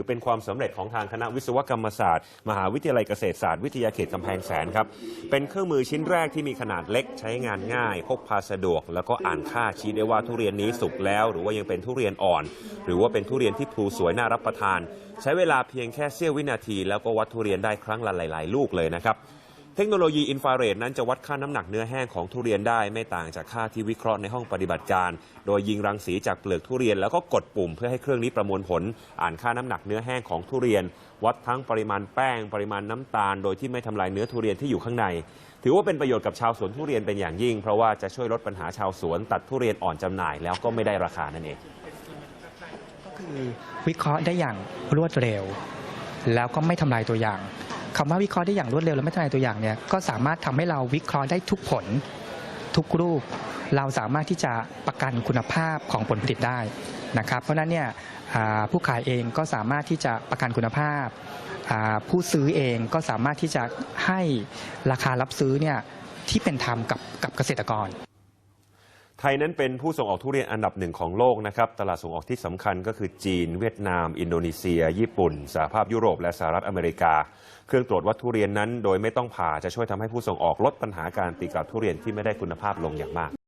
ถือเป็นความสำเร็จของทางคณะวิศวกรรมศาสตร์ มหาวิทยาลัยเกษตรศาสตร์วิทยาเขตกำแพงแสนครับ เป็นเครื่องมือชิ้นแรกที่มีขนาดเล็กใช้งานง่าย พกพาสะดวก แล้วก็อ่านค่าชี้ได้ว่าทุเรียนนี้สุกแล้ว หรือว่ายังเป็นทุเรียนอ่อน หรือว่าเป็นทุเรียนที่พลูสวยน่ารับประทาน ใช้เวลาเพียงแค่เสี้ยววินาที แล้วก็วัดทุเรียนได้ครั้งละหลาย ๆ ลูกเลยนะครับ เทคโนโลยีอินฟราเรดนั้นจะวัดค่าน้ำหนักเนื้อแห้งของทุเรียนได้ไม่ต่างจากค่าที่วิเคราะห์ในห้องปฏิบัติการ โดยยิงรังสีจากเปลือกทุเรียนแล้วก็กดปุ่มเพื่อให้เครื่องนี้ประมวลผล อ่านค่าน้ำหนักเนื้อแห้งของทุเรียน วัดทั้งปริมาณแป้ง ปริมาณน้ำตาล โดยที่ไม่ทำลายเนื้อทุเรียนที่อยู่ข้างใน ถือว่าเป็นประโยชน์กับชาวสวนทุเรียนเป็นอย่างยิ่ง เพราะว่าจะช่วยลดปัญหาชาวสวนตัดทุเรียนอ่อนจำหน่ายแล้วก็ไม่ได้ราคานั่นเองคือวิเคราะห์ได้อย่างรวดเร็ว แล้วก็ไม่ทำลายตัวอย่าง คำว่าวิเคราะห์ได้อย่างรวดเร็วและไม่ทำลายตัวอย่างเนี่ยก็สามารถทำให้เราวิเคราะห์ได้ทุกผล ทุกรูป เราสามารถที่จะประกันคุณภาพของผลผลิตได้นะครับเพราะฉะนั้นเนี่ยผู้ขายเองก็สามารถที่จะประกันคุณภาพาผู้ซื้อเองก็สามารถที่จะให้ราคารับซื้อเนี่ยที่เป็นธรรมกับกับเกษตรกร ไทยนั้นเป็นผู้ส่งออกทุเรียนอันดับหนึ่งของโลกนะครับ ตลาดส่งออกที่สำคัญก็คือจีน เวียดนาม อินโดนีเซีย ญี่ปุ่น สหภาพยุโรป และสหรัฐอเมริกา เครื่องตรวจวัตถุเรียนนั้น โดยไม่ต้องผ่าจะช่วยทำให้ผู้ส่งออกลดปัญหาการตีกลับทุเรียนที่ไม่ได้คุณภาพลงอย่างมาก